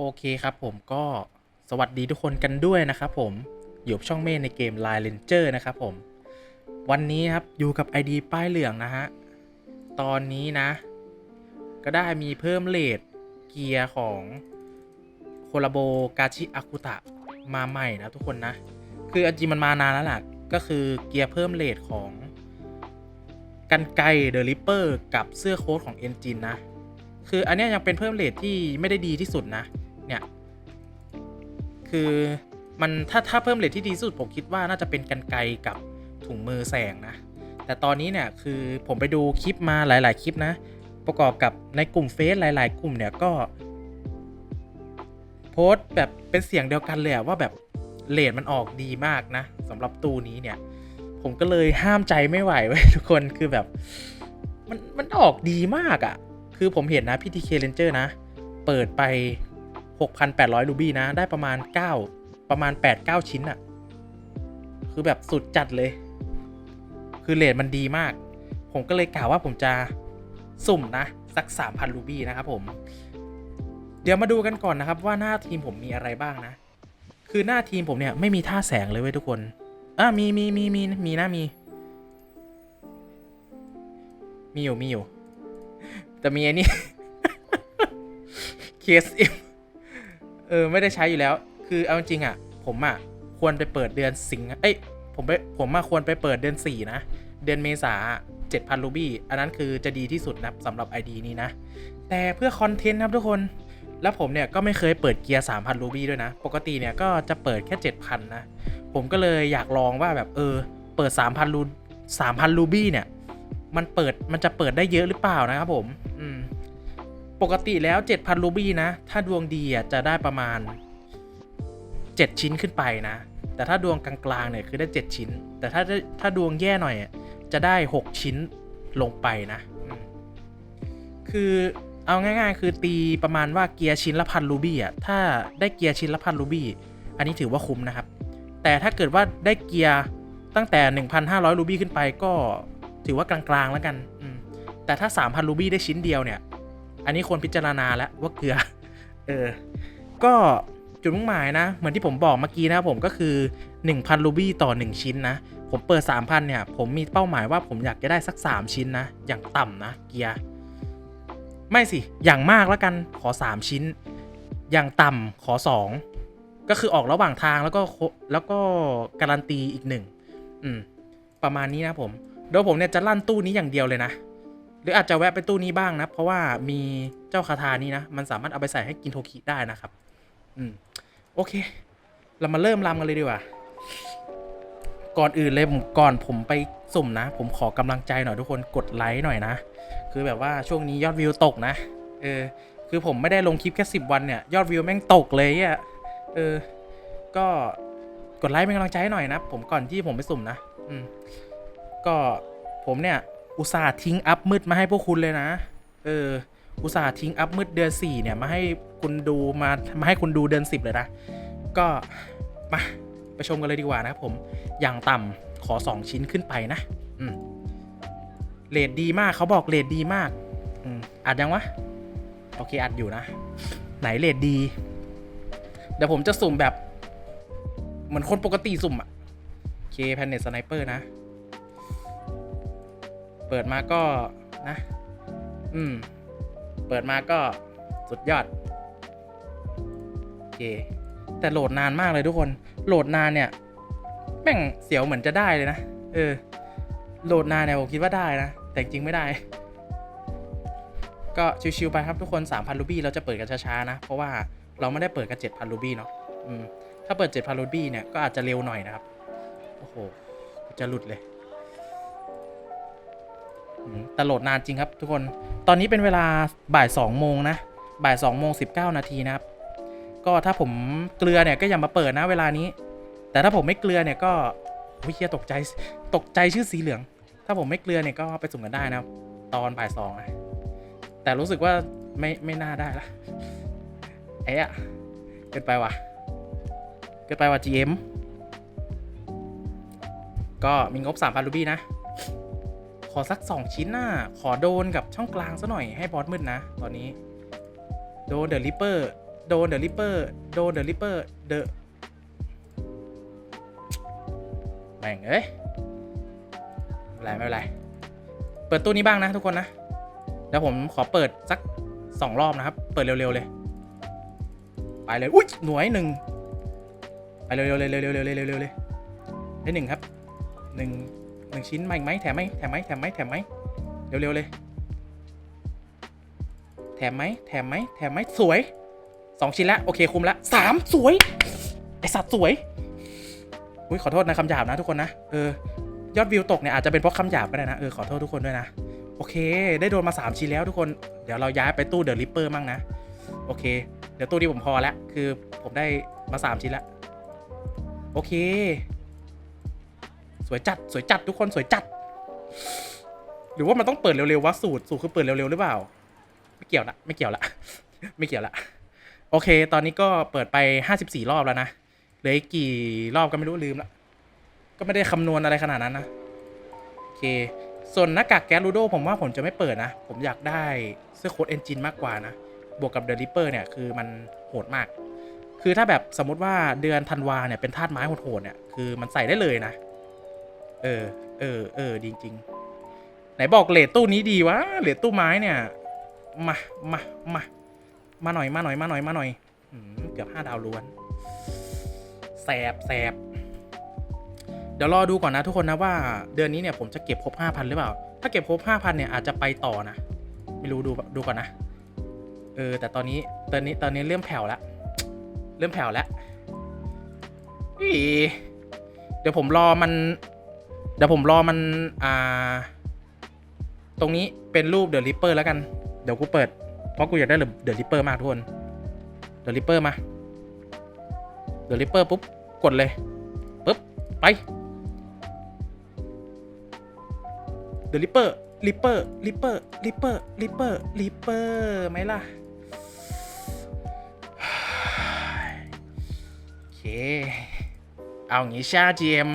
โอเคครับผมก็สวัสดีทุกคนกันด้วยนะครับผม อยู่กับช่องเมฆในเกม Line Ranger นะครับผม วันนี้ครับอยู่กับ ID ป้ายเหลืองนะฮะ ตอนนี้นะ ก็ได้มีเพิ่มเลทเกียร์ของโคลาโบกาชิอากุตะมาใหม่นะทุกคนนะ คืออันจริงมันมานานแล้วล่ะ ก็คือเกียร์เพิ่มเลทของกันไกเดอะริปเปอร์กับเสื้อโค้ทของเอนจินนะ คืออันนี้ยังเป็นเพิ่มเลทที่ไม่ได้ดีที่สุดนะ คือมันถ้าถ้าเพิ่มเลทที่ดีสุดผมคิดว่าน่าจะเป็นกันไกกับถุงมือแสงนะ แต่ตอนนี้เนี่ยคือผมไปดูคลิปมาหลาย ๆ คลิปนะ ประกอบกับในกลุ่มเฟซหลาย ๆ กลุ่มเนี่ยก็โพสต์แบบเป็นเสียงเดียวกันเลยว่าแบบเลทมันออกดีมากนะสำหรับตู้นี้เนี่ย ผมก็เลยห้ามใจไม่ไหวเว้ยทุกคนคือแบบ มันมันออกดีมากอะ่ะ คือผมเห็นนะพี่ทีเคเลนเจอร์นะ เปิดไป 6,800 รูบี้นะ ได้ประมาณ 9 ประมาณ 8-9 ชิ้นอะ่ะคือแบบสุดจัดเลย คือเลทมันดีมาก ผมก็เลยกล่าวว่าผมจะสุ่มนะ สัก 3,000 รูบี้นะครับผม เดี๋ยวมาดูกันก่อนนะครับว่าหน้าทีมผมมีอะไรบ้างนะ คือหน้าทีมผมเนี่ยไม่มีท่าแสงเลยเว้ยทุกคน อะมีมีมีมีมีนะมี มีอยู่มีอยู่ แต่มีไอ้นี่ KSM เออไม่ได้ใช้อยู่แล้ว คือเอาจริงๆอะ ผมอะควรไปเปิดเดือนสิงหาเอ้ยผมไปผมมาควรไปเปิดเดือนสี่นะ เดือนเมษาเจ็ดพันรูบี้อันนั้นคือจะดีที่สุดนะสำหรับ ID นี้นะ แต่เพื่อคอนเทนต์ครับทุกคน แล้วผมเนี่ยก็ไม่เคยเปิดเกียร์ 3,000รูบี้ด้วยนะ ปกติเนี่ยก็จะเปิดแค่ 7,000 นะ ผมก็เลยอยากลองว่าแบบเออ เปิด 3,000รู3,000รูบี้เนี่ย มันเปิดมันจะเปิดได้เยอะหรือเปล่านะครับผม อืม ปกติแล้ว 7,000 รูบี้นะ ถ้าดวงดีอะจะได้ประมาณ 7 ชิ้นขึ้นไปนะ แต่ถ้าดวงกลางๆเนี่ยคือได้ 7 ชิ้น แต่ถ้าถ้าดวงแย่หน่อยอะจะได้ 6 ชิ้นลงไปนะ คือเอาง่ายๆ คือตีประมาณว่าเกียร์ชิ้นละพันรูบี้อะ ถ้าได้เกียร์ชิ้นละพันรูบี้ อันนี้ถือว่าคุ้มนะครับ แต่ถ้าเกิดว่าได้เกียร์ตั้งแต่ 1,500 รูบี้ขึ้นไปก็ถือว่ากลางๆแล้วกัน แต่ถ้า 3,000 รูบี้ได้ชิ้นเดียวเนี่ย อันนี้ควรพิจารณาแล้วว่าเกลือ เออ ก็จุดมุ่งหมายนะ เหมือนที่ผมบอกเมื่อกี้นะครับผมก็คือ 1,000 รูบี้ต่อ 1 ชิ้นนะ ผมเปิด 3,000 เนี่ย ผมมีเป้าหมายว่าผมอยากจะได้สัก 3 ชิ้นนะ อย่างต่ำนะเกียร์ ไม่สิ อย่างมากแล้วกันขอ 3 ชิ้น อย่างต่ำขอ 2 ก็คือออกระหว่างทางแล้วก็โคแล้วก็การันตีอีกหนึ่ง อืม ประมาณนี้นะผม โดยผมเนี่ยจะลั่นตู้นี้อย่างเดียวเลยนะ หรืออาจจะแวะไปตู้นี้บ้างนะ เพราะว่ามีเจ้าคาถานี้นะ มันสามารถเอาไปใส่ให้กินโทคิได้นะครับ อืม โอเค เรามาเริ่มรำกันเลยดีกว่า ก่อนอื่นเลยผมก่อนผมไปสุ่มนะ ผมขอกำลังใจหน่อยทุกคนกดไลค์หน่อยนะ คือแบบว่าช่วงนี้ยอดวิวตกนะ เออ คือผมไม่ได้ลงคลิปแค่สิบวันเนี่ย ยอดวิวแม่งตกเลยอะ เออ ก็กดไลค์เป็นกำลังใจให้หน่อยนะ ผมก่อนที่ผมไปสุ่มนะ อืม ก็ผมเนี่ย อุตส่าห์ทิ้งอัพมืดมาให้พวกคุณเลยนะ เออ อุตส่าห์ทิ้งอัพมืดเดือนสี่เนี่ย มาให้คุณดูมามาให้คุณดูเดือนสิบเลยนะ ก็มาไปชมกันเลยดีกว่านะครับผม อย่างต่ำขอ 2 ชิ้นขึ้นไปนะอืมเลดดีมากเขาบอกเลดดีมากอืมอัดยังวะ โอเคอัดอยู่นะ ไหนเลดดี เดี๋ยวผมจะสุ่มแบบ เหมือนคนปกติสุ่มอะโอเคแพนเน็ตสไนเปอร์นะ เปิดมาก็นะ อืม เปิดมาก็สุดยอดโอเคแต่โหลดนานมากเลยทุกคน โหลดนานเนี่ย แม่งเสียวเหมือนจะได้เลยนะ เออ โหลดนานเนี่ยผมคิดว่าได้นะ แต่จริงไม่ได้ ก็ชิวๆไปครับทุกคน 3,000 รูบี้เราจะเปิดกันช้าๆนะ เพราะว่าเราไม่ได้เปิดกัน 7,000 รูบี้เนาะ อืม ถ้าเปิด 7,000 รูบี้เนี่ย ก็อาจจะเร็วหน่อยนะครับ โอ้โห จะหลุดเลย แต่โหลดนานจริงครับทุกคน ตอนนี้เป็นเวลาบ่ายสองโมงนะ บ่ายสองโมงสิบเก้านาทีนะครับ ก็ถ้าผมเกลือเนี่ยก็อย่ามาเปิดนะเวลานี้ แต่ถ้าผมไม่เกลือเนี่ยก็วิเชียตกใจ ตกใจชื่อสีเหลือง ถ้าผมไม่เกลือเนี่ยก็ไปสุ่มกันได้นะครับ ตอนบ่ายสองนะ แต่รู้สึกว่าไม่ไม่น่าได้ละเอ๊ะเกินไปว่ะ เกินไปว่ะ GM ก็มีงบ3,000รูบี้นะ ขอสัก 2 ชิ้นน่ะ ขอโดนกับช่องกลางซะหน่อยให้บอสมืดนะ ตอนนี้ โดนเดอะริปเปอร์ โดนเดอะริปเปอร์ โดนเดอะริปเปอร์ เดอะแม่งเอ้ยไม่เป็นไรไม่เป็นไร เปิดตู้นี้บ้างนะทุกคนนะ เดี๋ยวผมขอเปิดสักสองรอบนะครับ เปิดเร็วๆเลย ไปเลย อุ้ยหน่วยหนึ่งไปเร็วๆเลยเร็วๆเร็วๆเร็วๆเร็วๆเลยได้หนึ่งครับหนึ่ง นึ่งชิ้นมาอีกไหมแถมไหมแถมไหมแถมไหมแถมไหมเร็วๆเลย แถมไหมแถมไหมแถมไหมสวยสองชิ้นละโอเคคุมละสามสวยไอสัตว์สวยอุ้ยขอโทษนะคำหยาบนะทุกคนนะเออยอดวิวตกเนี่ยอาจจะเป็นเพราะคำหยาบก็ได้นะเออขอโทษทุกคนด้วยนะโอเค ได้โดนมา 3 ชิ้นแล้วทุกคน เดี๋ยวเราย้ายไปตู้เดอะริปเปอร์มั่งนะ โอเค เดี๋ยวตู้นี้ผมพอแล้ว คือผมได้มา 3 ชิ้นแล้วโอเค สวยจัด สวยจัดทุกคนสวยจัด หรือว่ามันต้องเปิดเร็วๆวะสูตรสูตรคือเปิดเร็วๆหรือเปล่า ไม่เกี่ยวละไม่เกี่ยวละไม่เกี่ยวละโอเค ตอนนี้ก็เปิดไป54รอบแล้วนะเหลืออีกกี่รอบก็ไม่รู้ลืมละก็ไม่ได้คำนวณอะไรขนาดนั้นนะโอเค ส่วนหน้ากากแก๊สลูโดผมว่าผมจะไม่เปิดนะ ผมอยากได้เสื้อโค้ดเอนจินมากกว่านะ บวกกับเดอะริปเปอร์เนี่ยคือมันโหดมาก คือถ้าแบบสมมติว่าเดือนธันวาเนี่ยเป็นธาตุไม้โหดๆเนี่ยคือมันใส่ได้เลยนะ เออ เออ เออ จริง ๆ ไหนบอกเลทตู้นี้ดีวะเลทตู้ไม้เนี่ย มา มา มา มาหน่อย มาหน่อย มาหน่อย มาหน่อยเกือบห้าดาวล้วน แสบแสบ เดี๋ยวรอดูก่อนนะทุกคนนะว่า เดือนนี้เนี่ยผมจะเก็บครบ5,000หรือเปล่า ถ้าเก็บครบ5,000เนี่ยอาจจะไปต่อนะ ไม่รู้ดูดูก่อนนะ เออ แต่ตอนนี้ ตอนนี้ ตอนนี้เริ่มแผ่วแล้วเริ่มแผ่วแล้วเดี๋ยวผมรอมัน เดี๋ยวผมรอมันอ่า ตรงนี้เป็นรูปเดอะริปเปอร์แล้วกัน เดี๋ยวกูเปิด เพราะกูอยากได้เดอะริปเปอร์มากทุกคนเดอะริปเปอร์มาเดอะริปเปอร์ปุ๊บ กดเลยปุ๊บ ไปเดอะริปเปอร์ริปเปอร์ริปเปอร์ริปเปอร์ริปเปอร์ริปเปอร์ไหมล่ะโอเค เอางี้ชาเจม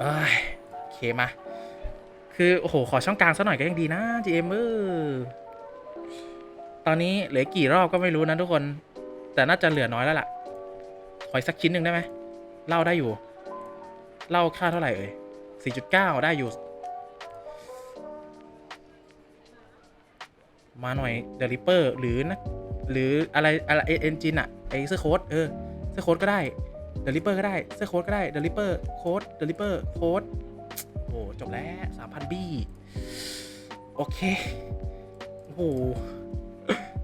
เอ้ยโอเคมา คือ โอ้โห ขอช่องกลางสักหน่อยก็ยังดีนะ GM เออตอนนี้เหลือกี่รอบก็ไม่รู้นะทุกคน แต่น่าจะเหลือน้อยแล้วล่ะ ขออีกสักชิ้นหนึ่งได้ไหมเล่าได้อยู่เล่าค่าเท่าไหร่เอ่ย4.9 ได้อยู่ มาหน่อยเดลิเปอร์หรือนะ หรืออะไรอะไรเอ็นจินอะไอเสื้อโค้ดเออ เสื้อโค้ดก็ได้ เดลิเปอร์ก็ได้ เสื้อโค้ดก็ได้เดลิเปอร์โค้ดเดลิเปอร์โค้ดโอ้จบแล้วสามพันบี้โอเค โอ้โห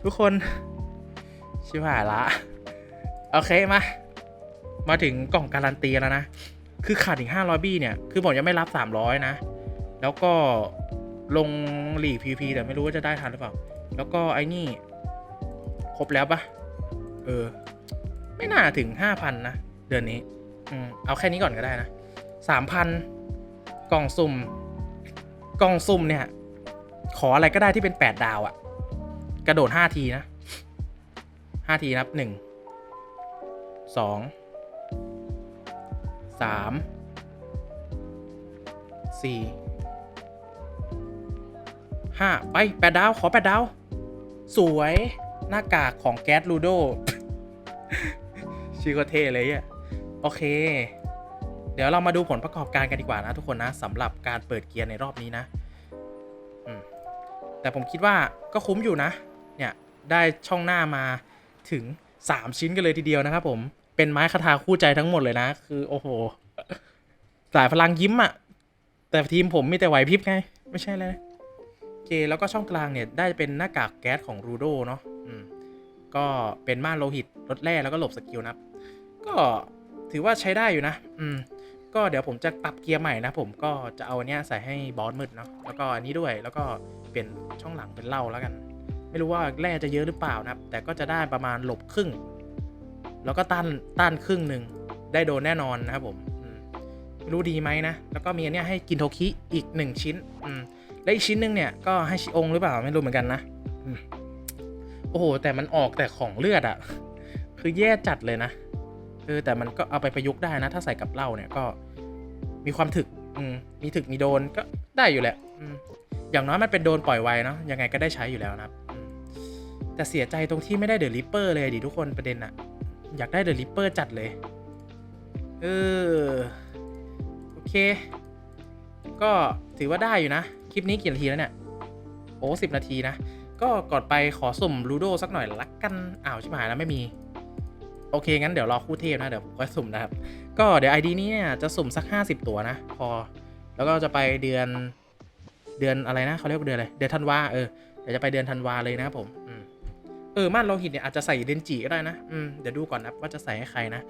ทุกคน ชิบหายละ โอเค มา มาถึงกล่องการันตีแล้วนะ คือขาดอีก500 บี้เนี่ย คือผมยังไม่รับ 300 นะ แล้วก็ลงหลีก PVP แต่ไม่รู้ว่าจะได้ทันหรือเปล่า แล้วก็ไอ้นี่ ครบแล้วปะเออ ไม่น่าถึง 5,000 นะ เดือนนี้อืมเอาแค่นี้ก่อนก็ได้นะ3,000กล่องสุ่ม กล่องสุ่มเนี่ย ขออะไรก็ได้ที่เป็น8ดดาวอะกระโดด5ทีนะ5ทีนับ1 2 3 4ห้าไปแปดดาว ขอแปดดาว สวยหน้ากากของแก๊สลูโด ชื่อก็เท่เลยอะ โอเค เดี๋ยวเรามาดูผลประกอบการกันดีกว่านะทุกคนนะสำหรับการเปิดเกียร์ในรอบนี้นะแต่ผมคิดว่าก็คุ้มอยู่นะ เนี่ยได้ช่องหน้ามาถึง 3 ชิ้นกันเลยทีเดียวนะครับผมเป็นไม้คาถาคู่ใจทั้งหมดเลยนะ คือโอ้โหสายพลังยิ้มอะแต่ทีมผมมีแต่ไหวพริบไง ไม่ใช่เลยโอเคแล้วก็ช่องกลางเนี่ยได้เป็นหน้ากากแก๊สของรูโดเนาะก็เป็นม่านโลหิตลดแร่แล้วก็หลบสกิลนะก็ ถือว่าใช้ได้อยู่นะ อืม ก็เดี๋ยวผมจะปรับเกียร์ใหม่นะผมก็จะเอาอันเนี้ยใส่ให้บอสมืดเนาะแล้วก็อันนี้ด้วยแล้วก็เปลี่ยนช่องหลังเป็นเหล้าแล้วกัน ไม่รู้ว่าแร่จะเยอะหรือเปล่านะครับ แต่ก็จะได้ประมาณหลบครึ่ง แล้วก็ต้านต้านครึ่งหนึ่งได้โดนแน่นอนนะครับผมไม่รู้ดีไหมนะ แล้วก็มีอันเนี้ยให้กินโทคิอีกหนึ่งชิ้น อืม และอีกชิ้นหนึ่งเนี่ยก็ให้ชิองหรือเปล่าไม่รู้เหมือนกันนะอืมโอ้โห แต่มันออกแต่ของเลือดอะคือแย่จัดเลยนะ เออแต่มันก็เอาไปประยุกต์ได้นะ ถ้าใส่กับเหล้าเนี่ยก็มีความถึกอืมมีถึกมีโดนก็ได้อยู่แหละอืมอย่างน้อยมันเป็นโดนปล่อยไวเนาะยังไงก็ได้ใช้อยู่แล้วนะครับแต่เสียใจตรงที่ไม่ได้เดอะริปเปอร์เลยดิทุกคนประเด็นอะอยากได้เดอะริปเปอร์จัดเลย เออ โอเค ก็ถือว่าได้อยู่นะ คลิปนี้กี่นาทีแล้วเนี่ย โอ้สิบนาทีนะ ก็ก่อนไปขอสุ่มลูโดสักหน่อยละกัน อ้าว ชิบหายแล้วไม่มี โอเค งั้นเดี๋ยวรอคู่เทพนะ เดี๋ยวค่อยสุ่มนะครับ ก็เดี๋ยวไอดีนี้เนี่ยจะสุ่มสัก 50 ตัวนะ พอ แล้วก็จะไปเดือนเดือนอะไรนะเขาเรียกว่าเดือนอะไร เดือนธันวาเออ เดี๋ยวจะไปเดือนธันวาเลยนะครับผมเออม่านโลหิตเนี่ยอาจจะใส่เดนจิก็ได้นะอืมเดี๋ยวดูก่อนนะว่าจะใส่ให้ใครนะ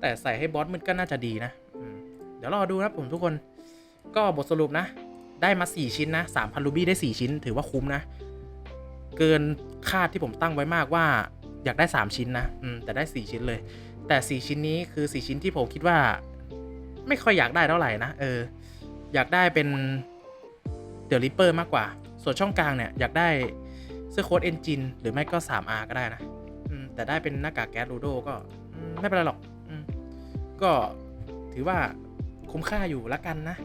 แต่ใส่ให้บอสมันก็น่าจะดีนะอืมเดี๋ยวรอดูนะผมทุกคน ก็บทสรุปนะ ได้มา 4 ชิ้นนะ3,000รูบี้ได้ 4 ชิ้น ถือว่าคุ้มนะ เกินคาดที่ผมตั้งไว้มากว่า อยากได้ 3 ชิ้นนะอืมแต่ได้ 4 ชิ้นเลย แต่ 4 ชิ้นนี้คือ 4 ชิ้นที่ผมคิดว่า ไม่ค่อยอยากได้เท่าไหร่นะเออ อยากได้เป็นเดอะริปเปอร์มากกว่า ส่วนช่องกลางเนี่ยอยากได้เสื้อโค้ดเอนจินหรือไม่ก็ 3R ก็ได้นะแต่ได้เป็นหน้ากากแก๊สรูโดก็ไม่เป็นไรหรอกอก็ถือว่าคุ้มค่าอยู่ละกันนะ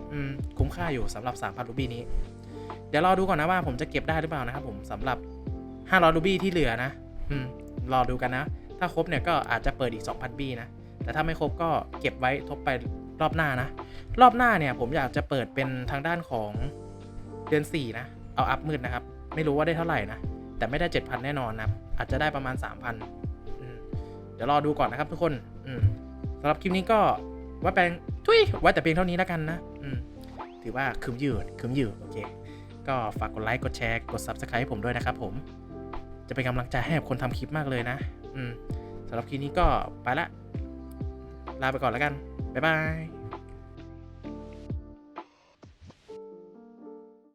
คุ้มค่าอยู่สำหรับ3,000รูบี้นี้ เดี๋ยวรอดูก่อนนะว่าผมจะเก็บได้หรือเปล่านะครับผมสำหรับ500รูบี้ที่เหลือนะ อืมรอดูกันนะ ถ้าครบเนี่ยก็อาจจะเปิดอีก 2,000 บี้นะ แต่ถ้าไม่ครบก็เก็บไว้ทบไปรอบหน้านะ รอบหน้าเนี่ยผมอยากจะเปิดเป็นทางด้านของเดือน4นะ เอาอัพมืดนะครับ ไม่รู้ว่าได้เท่าไหร่นะ แต่ไม่ได้ 7,000 แน่นอนนะ อาจจะได้ประมาณ 3,000 เดี๋ยวรอดูก่อนนะครับทุกคนสำหรับคลิปนี้ก็ว่าแปลงทุยไว้แต่เพียงเท่านี้แล้วกันนะถือว่าคืมยู่คืมยู่โอเค ก็ฝากกดไลค์ กดแชร์ กด Subscribe ให้ผมด้วยนะครับผม จะเป็นกำลังใจให้กับคนทำคลิปมากเลยนะ อืมสำหรับคลิปนี้ก็ไปละ ลาไปก่อนแล้วกัน บ๊ายบาย